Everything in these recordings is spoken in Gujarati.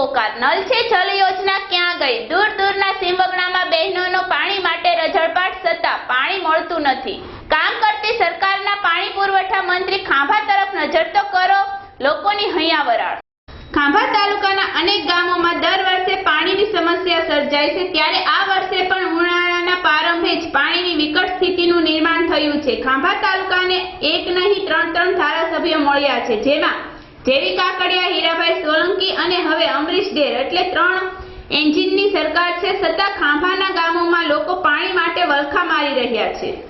પોકાર નલ છે જલ યોજના ક્યાં ગઈ? દૂર દૂરના સીમબગડામાં બહેનોનો પાણી માટે રજળપાટ છતાં પાણી મળતું નથી. કામ કરતી સરકારના પાણી પુરવઠા મંત્રી ખાંભા તરફ નજર તો કરો, લોકોની હૈયા વરાળ ખાંભા તાલુકાના અનેક ગામોમાં દર વર્ષે પાણીની સમસ્યા સર્જાય છે, ત્યારે આ વર્ષે પણ ઉનાળાના પ્રારંભે જ પાણીની વિકટ સ્થિતિનું નિર્માણ થયું છે. ખાંભા તાલુકાને એક નહીં, ત્રણ ત્રણ ધારાસભ્યો મળ્યા છે, જેમાં જેવી કાકડિયા, હીરાભાઈ સોલંકી અને હવે અમરીશ ડેર એટલે ત્રણ એન્જિનની સરકાર છે. છતાં ખાંભાના ગામોમાં લોકો પાણી માટે વલખા મારી રહ્યા છે.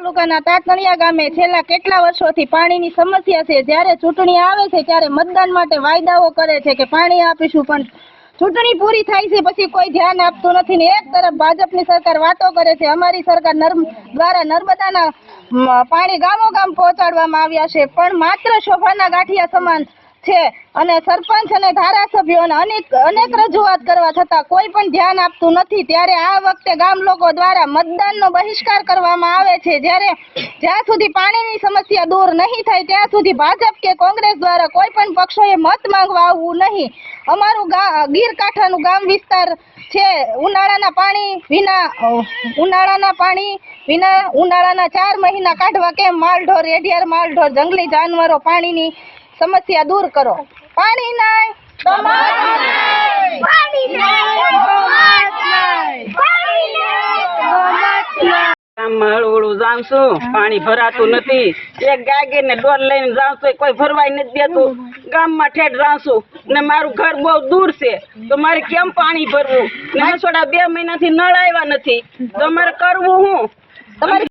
તાલુકાના તાતણિયા ગામે છેલ્લા કેટલા વર્ષોથી પાણીની સમસ્યા છે? જ્યારે ચૂંટણી આવે છે, ત્યારે મતદાન માટે વાયદાઓ કરે છે કે પાણી આપીશું, પણ ચૂંટણી પૂરી થાય છે પછી કોઈ ધ્યાન આપતું નથી ને એક તરફ ભાજપની સરકાર વાતો કરે છે, અમારી સરકાર નર્મ, દ્વારા નર્મદાના પાણી ગામો ગામ પહોંચાડવામાં આવ્યા છે, પણ માત્ર શોભાના ગાંઠિયા સમાન છે. અને સરપંચ અને ધારાસભ્યોને અનેક અનેક રજૂઆત કરવા છતાં કોઈ પણ ધ્યાન આપતું નથી. ત્યારે આ વખતે ગામ લોકો દ્વારા મતદાનનો બહિષ્કાર કરવામાં આવે છે. જ્યારે જ્યાં સુધી પાણીની સમસ્યા દૂર નહીં થાય, ત્યાં સુધી ભાજપ કે કોંગ્રેસ દ્વારા કોઈ પણ પક્ષોએ મત માંગવા આવવું નહીં. અમારું ગીર કાંઠાનું ગામ વિસ્તાર છે. ઉનાળાના પાણી વિના, ઉનાળાના પાણી વિના ઉનાળાના ચાર મહિના કાઢવા કેમ માલઢોર, રેઢિયાર માલઢોર, જંગલી જાનવરો પાણીની સમસ્યા દૂર કરો. પાણી નહીં. પાણી ભરાતું નથી. એક ગાગી ને ડોર લઈને જાઉં છું કોઈ ભરવાય નથી દેતું. ગામમાં ઠેઠ જાઉં છું ને મારું ઘર બહુ દૂર છે. તો મારે કેમ પાણી ભરવું? ને રસોડા બે મહિનાથી નળ આવ્યા નથી. તો મારે કરવું હું? તમારી